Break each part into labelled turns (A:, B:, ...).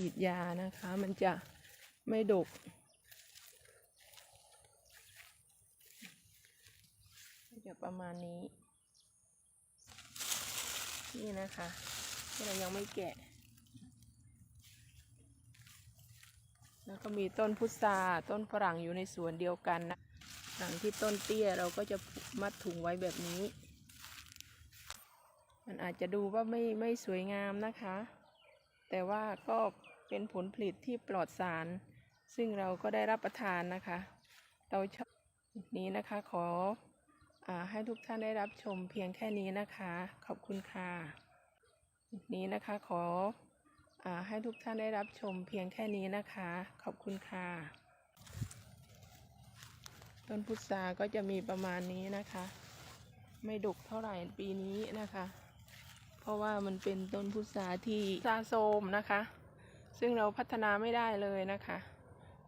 A: ฉีดยานะคะ มันจะไม่ดกจะประมาณนี้ นี่นะคะที่เรายังไม่แกะ แล้วก็มีต้นพุทราต้นฝรั่งอยู่ในสวนเดียวกันนะหลังที่ต้นเตี้ยเราก็จะมัดถุงไว้แบบนี้ มันอาจจะดูว่าไม่ไม่สวยงามนะคะ แต่ว่าก็ เป็นผลผลิตที่ปลอดสาร ซึ่งเราก็ได้รับประทานนะคะ เราชอบนี้นะคะขออให้ทุกท่านได้รับชมเพียงแค่นี้นะคะ ขอบคุณค่ะนี้นะคะขออให้ทุกท่านได้รับชมเพียงแค่นี้นะคะ ขอบคุณค่ะ ต้นพุทราก็จะมีประมาณนี้นะคะ ไม่ดกเท่าไหร่ปีนี้นะคะ เพราะว่ามันเป็นต้นพุทราที่ซาโซมนะคะ ซึ่งเราพัฒนาไม่ได้เลยนะคะ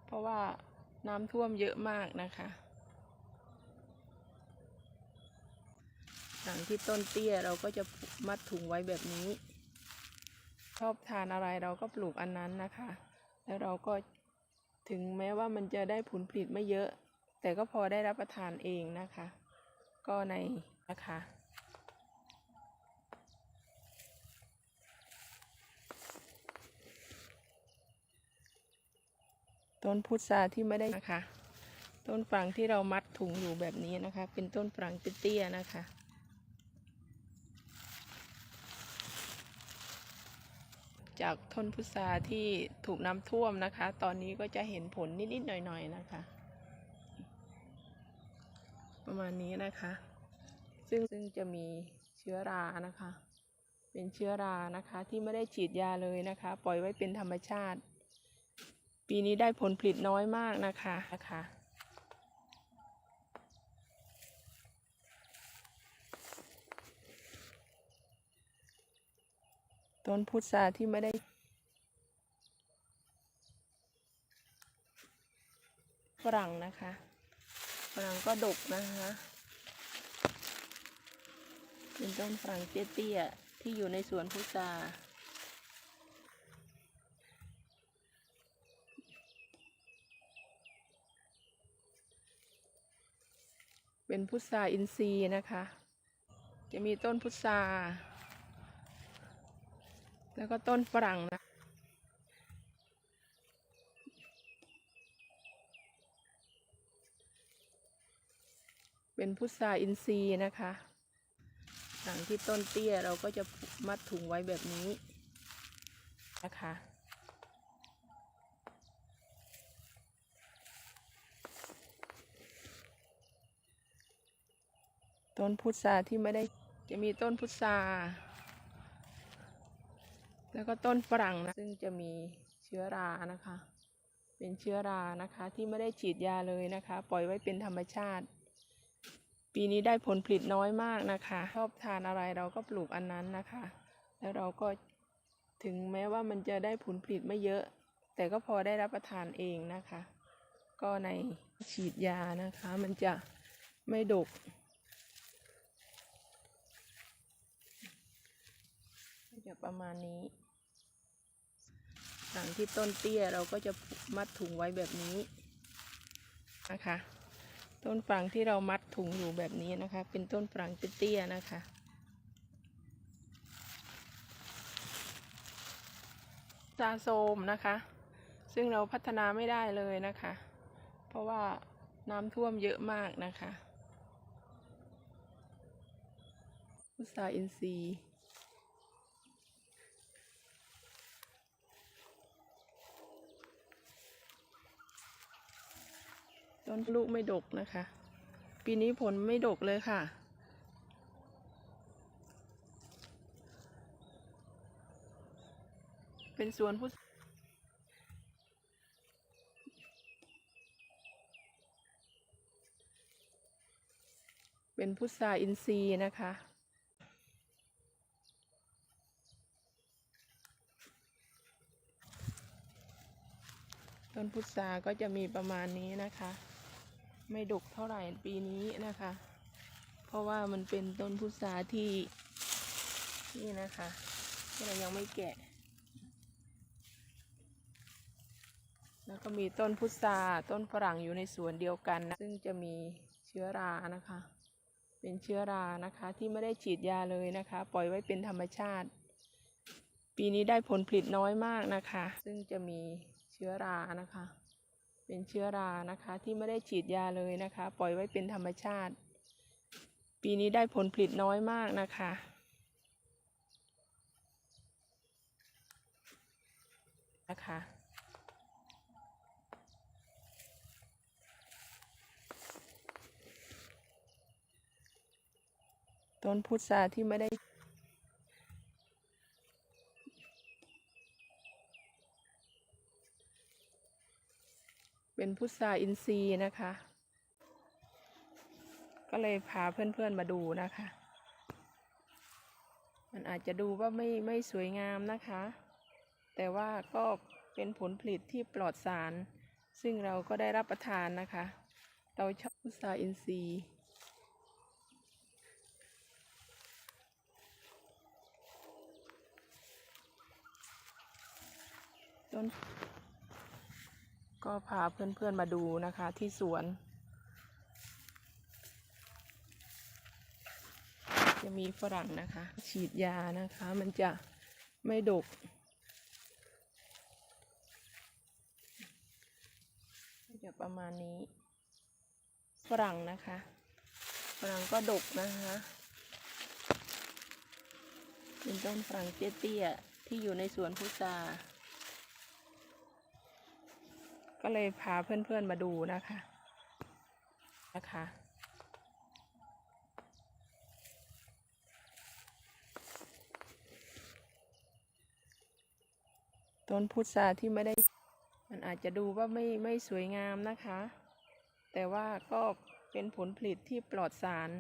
A: เพราะว่าน้ำท่วมเยอะมากนะคะหลังที่ต้นเตี้ยเราก็จะมัดถุงไว้แบบนี้ ชอบทานอะไรเราก็ปลูกอันนั้นนะคะ แล้วเราก็ถึงแม้ว่ามันจะได้ผลผลิตไม่เยอะ แต่ก็พอได้รับประทานเองนะคะ ก็ในนะคะ ต้นพุทราที่ไม่ได้นะคะ ต้นฝรั่งที่เรามัดถุงอยู่แบบนี้นะคะ เป็นต้นฝรั่งเตี้ยๆนะคะ จากต้นพุทราที่ถูกน้ำท่วมนะคะ ตอนนี้ก็จะเห็นผลนิดๆหน่อยๆนะคะ ประมาณนี้นะคะ ซึ่งซึ่งจะมีเชื้อรานะคะ เป็นเชื้อรานะคะที่ไม่ได้ฉีดยาเลยนะคะ ปล่อยไว้เป็นธรรมชาติ ปีนี้ได้ผลผลิตน้อยมากนะคะนะคะต้นพุทราที่ไม่ได้ ฝรั่งนะคะฝรั่งก็ดกนะคะเป็นต้นฝรั่งเตี้ยๆที่อยู่ในสวนพุทรา เป็นพุทราอินทรีย์นะคะ จะมีต้นพุทราแล้วก็ต้นฝรั่งนะเป็นพุทราอินทรีย์นะคะหลังที่ต้นเตี้ยเราก็จะมัดถุงไว้แบบนี้นะคะ ต้นพุทราที่ไม่ได้จะมีต้นพุทราแล้วก็ต้นฝรั่งนะซึ่งจะมีเชื้อรานะคะ เป็นเชื้อรานะคะที่ไม่ได้ฉีดยาเลยนะคะ ปล่อยไว้เป็นธรรมชาติ ปีนี้ได้ผลผลิตน้อยมากนะคะชอบทานอะไรเราก็ปลูกอันนั้นนะคะ แล้วเราก็ถึงแม้ว่ามันจะได้ผลผลิตไม่เยอะ แต่ก็พอได้รับประทานเองนะคะ ก็ในฉีดยานะคะ มันจะไม่ดก จะประมาณนี้หลังที่ต้นเตี้ยเราก็จะมัดถุงไว้แบบนี้นะคะ ต้นฝรั่งที่เรามัดถุงอยู่แบบนี้นะคะ เป็นต้นฝรั่งเตี้ยๆนะคะซาโซมนะคะ ซึ่งเราพัฒนาไม่ได้เลยนะคะ เพราะว่าน้ำท่วมเยอะมากนะคะพุทราอินทรีย์ ต้นลูกไม่ดกนะคะ ปีนี้ผลไม่ดกเลยค่ะ เป็นสวนพุทเป็นพุทราอินทรีย์นะคะ ต้นพุทราก็จะมีประมาณนี้นะคะ ไม่ดกเท่าไหร่ปีนี้นะคะ เพราะว่ามันเป็นต้นพุทราที่นี่นะคะที่เรายังไม่แกะ แล้วก็มีต้นพุทราต้นฝรั่งอยู่ในสวนเดียวกันนะซึ่งจะมีเชื้อรานะคะ เป็นเชื้อรานะคะที่ไม่ได้ฉีดยาเลยนะคะ ปล่อยไว้เป็นธรรมชาติ ปีนี้ได้ผลผลิตน้อยมากนะคะ ซึ่งจะมีเชื้อรานะคะ เป็นเชื้อรานะคะที่ไม่ได้ฉีดยาเลยนะคะ ปล่อยไว้เป็นธรรมชาติ ปีนี้ได้ผลผลิตน้อยมากนะคะนะคะต้นพุทราที่ไม่ได้ เป็นพุทราอินทรีย์นะคะ ก็เลยพาเพื่อนๆมาดูนะคะ มันอาจจะดูว่าไม่ไม่สวยงามนะคะ แต่ว่าก็เป็นผลผลิตที่ปลอดสาร ซึ่งเราก็ได้รับประทานนะคะ เราชอบพุทราอินทรีย์ต้น ก็พาเพื่อนๆมาดูนะคะที่สวน จะมีฝรั่งนะคะ ฉีดยานะคะ มันจะไม่ดก จะประมาณนี้ ฝรั่งนะคะฝรั่งก็ดกนะคะเป็นต้นฝรั่งเตี้ยๆที่อยู่ในสวนพุทรา ก็เลยพาเพื่อนๆมาดูนะคะนะคะต้นพุทราที่ไม่ได้มันอาจจะดูว่าไม่ไม่สวยงามนะคะ แต่ว่าก็เป็นผลผลิตที่ปลอดสาร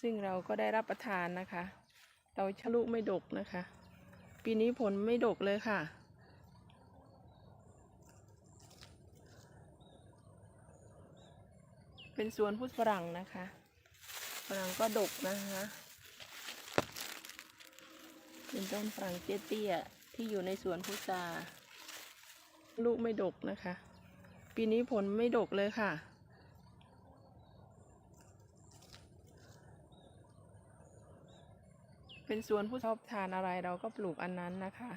A: ซึ่งเราก็ได้รับประทานนะคะ เราชะลุไม่ดกนะคะ ปีนี้ผลไม่ดกเลยค่ะ เป็นสวนพุทธฝรั่งนะคะฝรั่งก็ดกนะคะเป็นต้นฝรั่งเตี้ยๆที่อยู่ในสวนพุทราลูกไม่ดกนะคะ ปีนี้ผลไม่ดกเลยค่ะ เป็นสวนผู้ชอบทานอะไรเราก็ปลูกอันนั้นนะคะ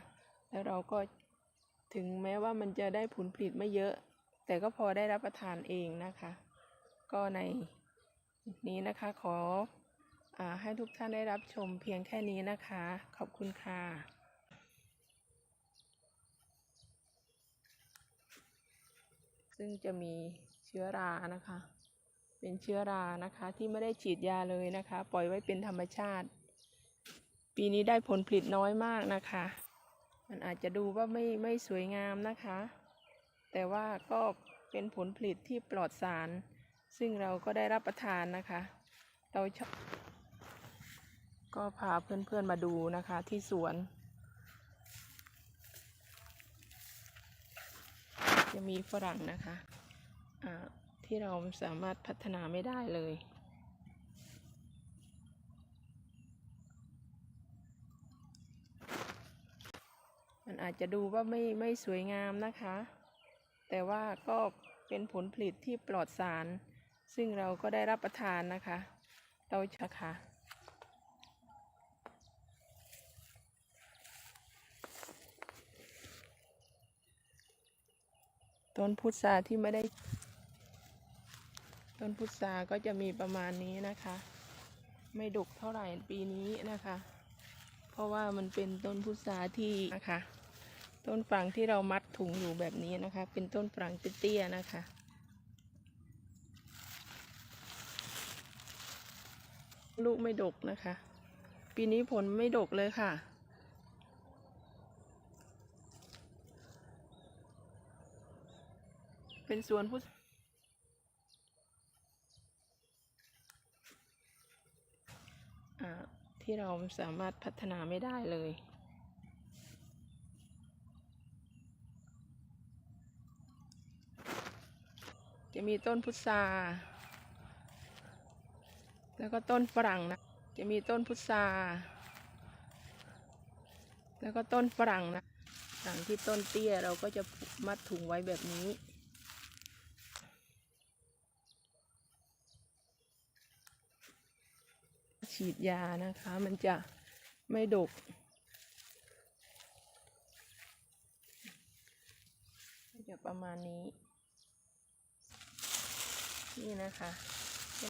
A: แล้วเราก็ถึงแม้ว่ามันจะได้ผลผลิตไม่เยอะ แต่ก็พอได้รับประทานเองนะคะ ก็ในนี้นะคะขออให้ทุกท่านได้รับชมเพียงแค่นี้นะคะ ขอบคุณค่ะซึ่งจะมีเชื้อรานะคะ เป็นเชื้อรานะคะที่ไม่ได้ฉีดยาเลยนะคะ ปล่อยไว้เป็นธรรมชาติ ปีนี้ได้ผลผลิตน้อยมากนะคะ มันอาจจะดูว่าไม่ไม่สวยงามนะคะ แต่ว่าก็เป็นผลผลิตที่ปลอดสาร ซึ่งเราก็ได้รับประทานนะคะ เราชอบก็พาเพื่อนๆมาดูนะคะที่สวน จะมีฝรั่งนะคะะที่เราสามารถพัฒนาไม่ได้เลยมันอาจจะดูว่าไม่ไม่สวยงามนะคะ แต่ว่าก็เป็นผลผลิตที่ปลอดสาร ซึ่งเราก็ได้รับประทานนะคะ เราชะค่ะต้นพุทราที่ไม่ได้ ต้นพุทราก็จะมีประมาณนี้นะคะ ไม่ดกเท่าไหร่ปีนี้นะคะ เพราะว่ามันเป็นต้นพุทราที่นะคะ ต้นฝรั่งที่เรามัดถุงอยู่แบบนี้นะคะ เป็นต้นฝรั่งเตี้ยๆนะคะ ลูกไม่ดกนะคะ ปีนี้ผลไม่ดกเลยค่ะ เป็นสวนพุทธที่เราสามารถพัฒนาไม่ได้เลยจะมีต้นพุทรา แล้วก็ต้นฝรั่งนะ จะมีต้นพุทรา แล้วก็ต้นฝรั่งนะหลังที่ต้นเตี้ยเราก็จะมัดถุงไว้แบบนี้ ฉีดยานะคะ มันจะไม่ดกจะประมาณนี้ นี่นะคะ